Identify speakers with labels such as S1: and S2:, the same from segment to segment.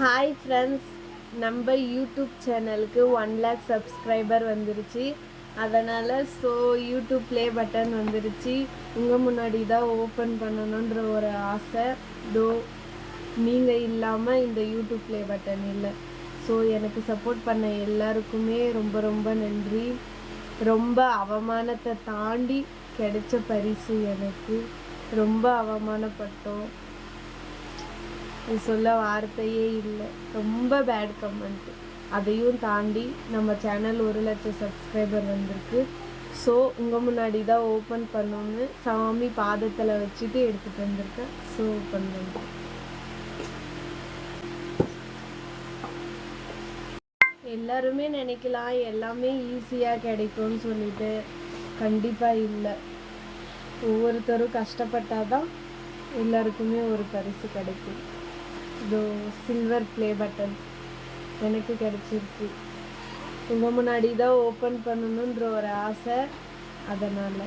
S1: Hi friends நம்ம YouTube சேனலுக்கு one lakh subscriber வந்துருச்சு. அதனால் ஸோ யூடியூப் ப்ளே பட்டன் வந்துருச்சு. உங்கள் முன்னாடி தான் ஓப்பன் பண்ணணுன்ற ஒரு ஆசை. டோ நீங்கள் இல்லாமல் இந்த யூடியூப் ப்ளே பட்டன் இல்லை. ஸோ எனக்கு சப்போர்ட் பண்ண எல்லாருக்குமே ரொம்ப ரொம்ப நன்றி. ரொம்ப அவமானத்தை தாண்டி கிடைச்ச பரிசு எனக்கு. ரொம்ப அவமானப்பட்டோம். இது சொல்ல வார்த்தையே இல்லை. ரொம்ப பேட் கமெண்ட் அதையும் தாண்டி நம்ம சேனல் ஒரு லட்சம் சப்ஸ்கிரைபர் வந்திருக்கு. ஸோ உங்கள் முன்னாடி தான் ஓப்பன் பண்ணணும்னு சாமி பாதத்தில் வச்சுட்டு எடுத்துகிட்டு வந்திருக்கேன். ஸோ ஓப்பன் பண்ணுறேன் எல்லாருமே நினைக்கலாம் எல்லாமே ஈஸியாக கிடைக்கும்னு சொல்லிட்டு. கண்டிப்பாக இல்லை. ஒவ்வொருத்தரும் கஷ்டப்பட்டாதான் எல்லாருக்குமே ஒரு பரிசு கிடைக்கும். இதோ சில்வர் ப்ளே பட்டன் எனக்கு கிடைச்சிருக்கு. உங்கள் முன்னாடி தான் ஓப்பன் பண்ணணுன்ற ஒரு ஆசை. அதனால்.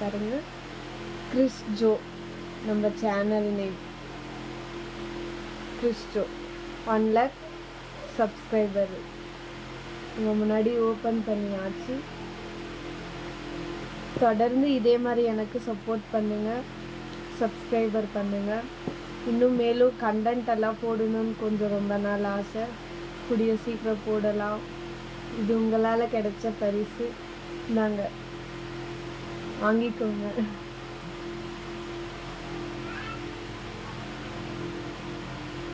S1: பாருங்க. கிறிஸ் ஜோ நம்ம channel name Chris Joe one lakh subscriber உங்கள் முன்னாடி ஓப்பன் பண்ணியாச்சு. தொடர்ந்து இதே மாதிரி எனக்கு சப்போர்ட் பண்ணுங்கள் சப்ஸ்கிரைபர் பண்ணுங்கள் இன்னும் மேலும் கண்டென்ட் எல்லாம் போடணும்னு கொஞ்சம் ரொம்ப நாள் ஆசை. கூடிய சீக்கிரம் போடலாம். இது உங்களால் கிடைச்ச பரிசு. நாங்கள் வாங்கிக்கோங்க.